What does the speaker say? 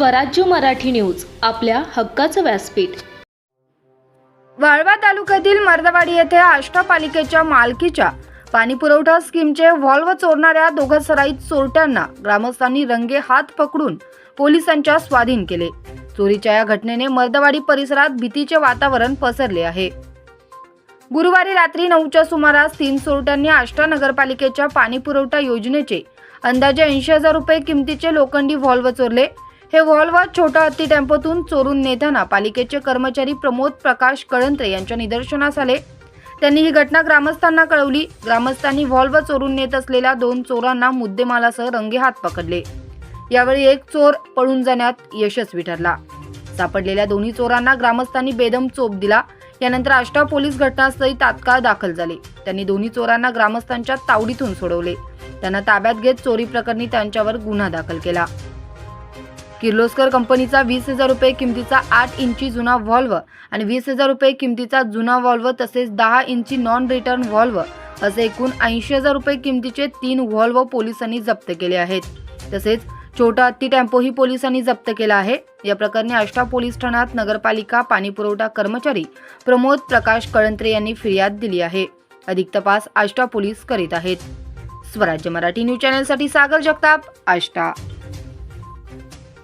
स्वराज्य मराठी न्यूज आपल्या हक्काचं व्यासपीठ. वाळवा तालुक्यातील मर्दवाडी येथे आष्टा पालिकेच्या मालकीच्या पाणीपुरवठा स्कीमचे व्हॉल्व चोरणाऱ्या दोघा सराईत चोरट्यांना ग्रामस्थांनी रंगे हात पकडून पोलिसांच्या स्वाधीन केले. चोरीच्या या घटनेने मर्दवाडी परिसरात भीतीचे वातावरण पसरले आहे. गुरुवारी रात्री नऊच्या सुमारास तीन चोरट्यांनी आष्टा नगरपालिकेच्या पाणीपुरवठा योजनेचे अंदाजे ऐंशी हजार रुपये किमतीचे लोखंडी व्हॉल्व चोरले. हे व्हॉल्व छोटा हत्ती टेम्पोतून चोरून नेताना पालिकेचे कर्मचारी प्रमोद प्रकाश कळंत्रे यांच्या निदर्शनास आले. त्यांनी ही घटना ग्रामस्थांना कळवली. ग्रामस्थांनी व्हॉल्व चोरून नेत असलेल्या दोन चोरांना मुद्देमालासह रंगे हात पकडले. यावेळी एक चोर पळून जाण्यात यशस्वी ठरला. सापडलेल्या दोन्ही चोरांना ग्रामस्थांनी बेदम चोप दिला. यानंतर आष्टा पोलीस घटनास्थळी तात्काळ दाखल झाले. त्यांनी दोन्ही चोरांना ग्रामस्थांच्या तावडीतून सोडवले. त्यांना ताब्यात घेत चोरी प्रकरणी त्यांच्यावर गुन्हा दाखल केला. किर्लोस्कर कंपनीचा वीस हजार रुपये किमतीचा आठ इंची जुना व्हॉल्व आणि वीस हजार रुपये किमतीचा जुना व्हॉल्व तसेच दहा इंची नॉन रिटर्न व्हॉल्व असे एकूण ऐंशी हजार रुपये किमतीचे तीन व्हॉल्व पोलिसांनी जप्त केले आहेत. तसेच छोटा हत्ती टेम्पोही पोलिसांनी जप्त केला आहे. या प्रकरणी आष्टा पोलीस ठाण्यात नगरपालिका पाणीपुरवठा कर्मचारी प्रमोद प्रकाश कळंत्रे यांनी फिर्याद दिली आहे. अधिक तपास आष्टा पोलीस करीत आहेत. स्वराज्य मराठी न्यूज चॅनलसाठी सागर जगताप आष्टा.